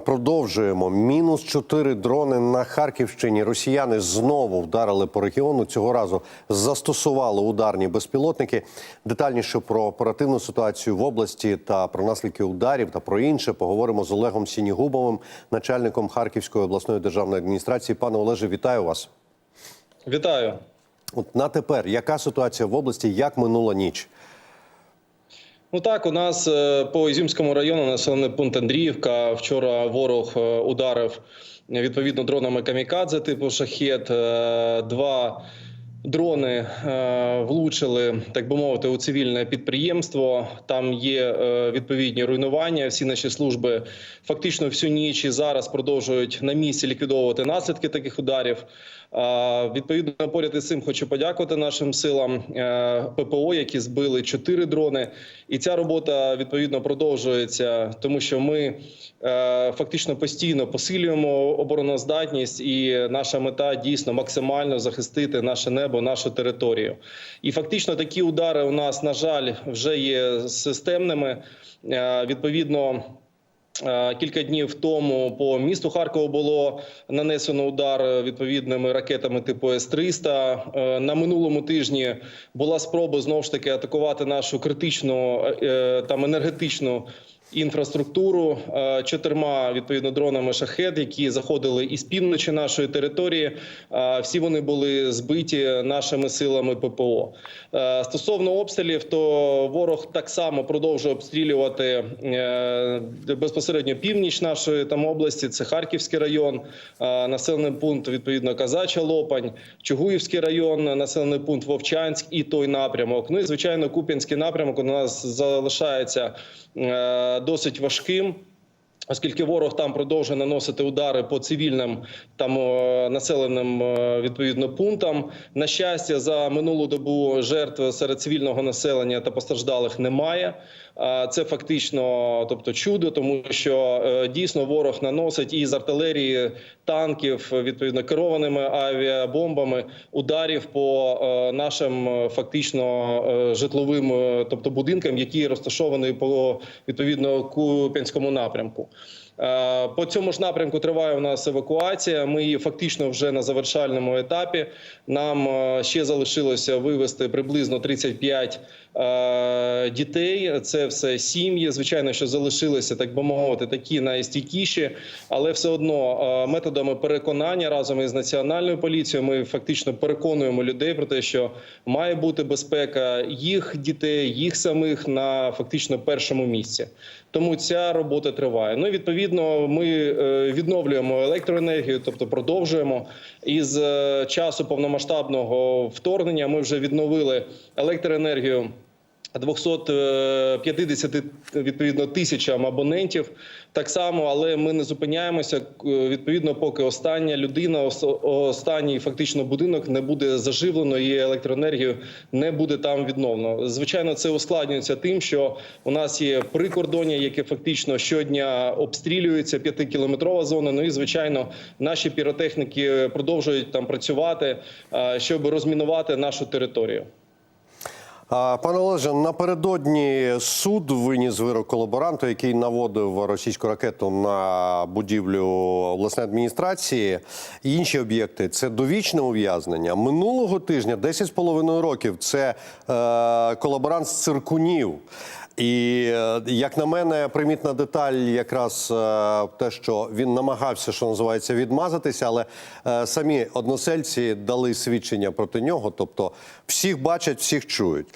Продовжуємо. Мінус чотири дрони на Харківщині. Росіяни знову вдарили по регіону. Цього разу застосували ударні безпілотники. Детальніше про оперативну ситуацію в області та про наслідки ударів та про інше поговоримо з Олегом Сінігубовим, начальником Харківської обласної державної адміністрації. Пане Олеже, вітаю вас. Вітаю. От на тепер яка ситуація в області? Як минула ніч? Ну так, у нас е, по Ізюмському району населений пункт Андріївка. Вчора ворог е, ударив відповідно дронами камікадзе типу шахет. Е, Два дрони влучили, так би мовити, у цивільне підприємство. Там є відповідні руйнування. Всі наші служби фактично всю ніч і зараз продовжують на місці ліквідовувати наслідки таких ударів. Відповідно, поряд із цим хочу подякувати нашим силам е, ППО, які збили чотири дрони. І ця робота відповідно продовжується, тому що ми е, фактично постійно посилюємо обороноздатність, і наша мета дійсно максимально захистити наше небо, нашу територію. І фактично такі удари у нас, на жаль, вже є системними. Е, Відповідно. Е, Кілька днів тому по місту Харкову було нанесено удар відповідними ракетами типу С-300. Е, На минулому тижні була спроба знову ж таки атакувати нашу критичну е, там енергетичну інфраструктуру е, чотирма відповідно дронами шахет, які заходили із півночі нашої території. Е, Всі вони були збиті нашими силами ППО. Е, Стосовно обстрілів, то ворог так само продовжує обстрілювати безпосередньо північ нашої там області. Це Харківський район, населений пункт відповідно Казача Лопань, Чугуївський район, населений пункт Вовчанськ і той напрямок. Ну і звичайно, Куп'янський напрямок у нас залишається досить важким. Оскільки ворог там продовжує наносити удари по цивільним там е, населеним е, відповідно пунктам. На щастя, за минулу добу жертв серед цивільного населення та постраждалих немає. А Це фактично, тобто чудо, тому що е, дійсно ворог наносить із артилерії танків, відповідно керованими авіабомбами ударів по е, нашим е, фактично е, житловим, е, тобто будинкам, які розташовані по відповідно Куп'янському напрямку. Е, По цьому ж напрямку триває у нас евакуація. Ми її фактично вже на завершальному етапі. Нам е, ще залишилося вивести приблизно 35 е, дітей. Це все сім'ї. Звичайно, що залишилися, так би мовити, такі найстійкіші, але все одно е, методами переконання разом із національною поліцією ми фактично переконуємо людей про те, що має бути безпека їх дітей, їх самих на фактично першому місці. Тому ця робота триває. Ну і відповідно, ми е, відновлюємо електроенергію, тобто продовжуємо із е, часу повномасштабного вторгнення. Ми вже відновили електроенергію. 250 відповідно тисячам абонентів так само, але ми не зупиняємося е, відповідно, поки остання людина, ос- останній фактично будинок не буде заживлено і електроенергію не буде там відновлено. Звичайно, це ускладнюється тим, що у нас є прикордоння, яке фактично щодня обстрілюється п'ятикілометрова зона. Ну і звичайно, наші піротехніки продовжують там працювати, е, щоб розмінувати нашу територію. Пане Олеже, напередодні суд виніс вирок колаборанту, який наводив російську ракету на будівлю обласної адміністрації і інші об'єкти. Це довічне ув'язнення. Минулого тижня 10,5 років. Це е, колаборант з циркунів. І е, як на мене, примітна деталь, якраз е, те, що він намагався, що називається, відмазатися, але е, самі односельці дали свідчення проти нього. Тобто всіх бачать, всіх чують.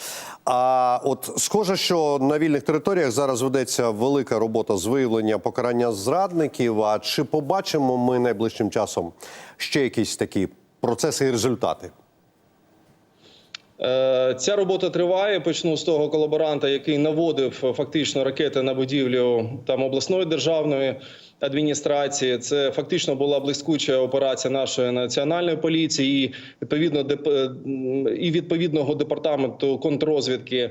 А от схоже, що на вільних територіях зараз ведеться велика робота з виявлення покарання зрадників. А чи побачимо ми найближчим часом ще якісь такі процеси і результати? Е, Ця робота триває. Почну з того колаборанта, який наводив фактично ракети на будівлю там обласної державної адміністрації. Це фактично була блискуча операція нашої національної поліції і відповідно е, і відповідного департаменту контррозвідки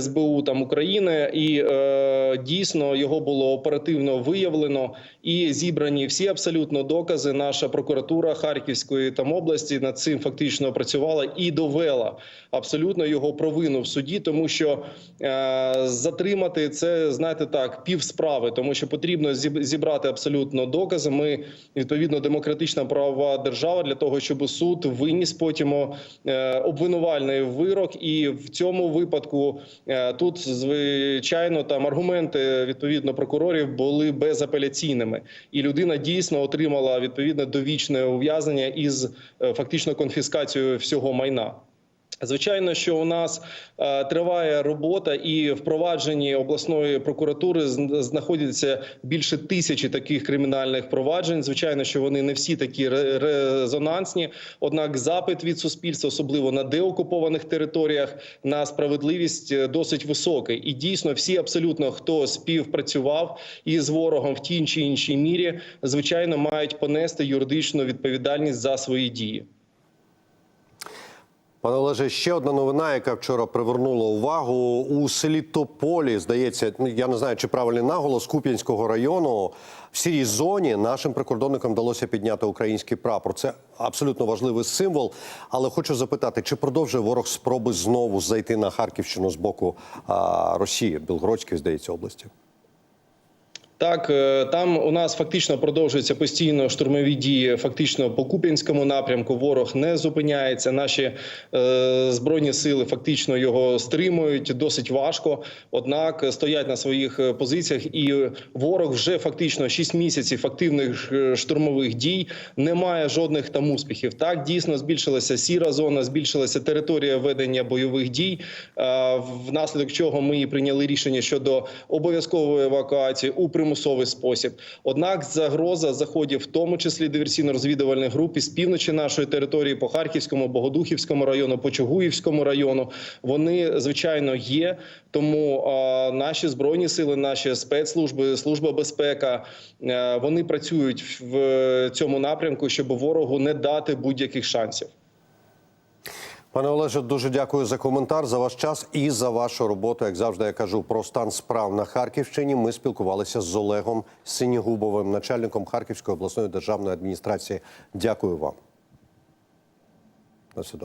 СБУ там України. І е, дійсно його було оперативно виявлено і зібрані всі абсолютно докази. Наша прокуратура Харківської там області над цим фактично працювала і довела абсолютно його провину в суді, тому що е, затримати це знаєте так пів справи, тому що потрібно зіб- зібрати надавати абсолютно докази. Ми відповідно демократична правова держава для того, щоб суд виніс потім е, обвинувальний вирок. І в цьому випадку е, тут звичайно там аргументи відповідно прокурорів були безапеляційними, і людина дійсно отримала відповідне довічне ув'язнення із е, фактично конфіскацією всього майна. Звичайно, що у нас е, триває робота, і впровадженні обласної прокуратури знаходяться більше тисячі таких кримінальних проваджень. Звичайно, що вони не всі такі ре- резонансні. Однак, запит від суспільства, особливо на деокупованих територіях, на справедливість е, досить високий. І дійсно, всі абсолютно хто співпрацював із ворогом в тій чи іншій мірі, звичайно, мають понести юридичну відповідальність за свої дії. Пане Олеже, ще одна новина, яка вчора привернула увагу у селі Тополі. Здається, ну, я не знаю, чи правильний наголос Куп'янського району. В сірій зоні нашим прикордонникам вдалося підняти український прапор. Це абсолютно важливий символ. Але хочу запитати, чи продовжує ворог спроби знову зайти на Харківщину з боку а, Росії, Білгородської, здається, області? Так, е, там у нас фактично продовжуються постійно штурмові дії. Фактично по Куп'янському напрямку ворог не зупиняється. Наші е, збройні сили фактично його стримують досить важко. Однак стоять на своїх е, позиціях, і ворог вже фактично 6 місяців активних е, штурмових дій не має жодних там успіхів. Так дійсно збільшилася сіра зона, збільшилася територія ведення бойових дій. е, Внаслідок чого ми прийняли рішення щодо обов'язкової евакуації у примусовий спосіб. Однак загроза заходів, в тому числі диверсійно-розвідувальних груп із півночі нашої території по Харківському, Богодухівському району, по Чугуївському району, вони звичайно є. Тому а, наші збройні сили, наші спецслужби, служба безпека, е, вони працюють в цьому напрямку, щоб ворогу не дати будь-яких шансів. Пане Олеже, дуже дякую за коментар, за ваш час і за вашу роботу. Як завжди, я кажу про стан справ на Харківщині. Ми спілкувалися з Олегом Синігубовим, начальником Харківської обласної державної адміністрації. Дякую вам. До добре.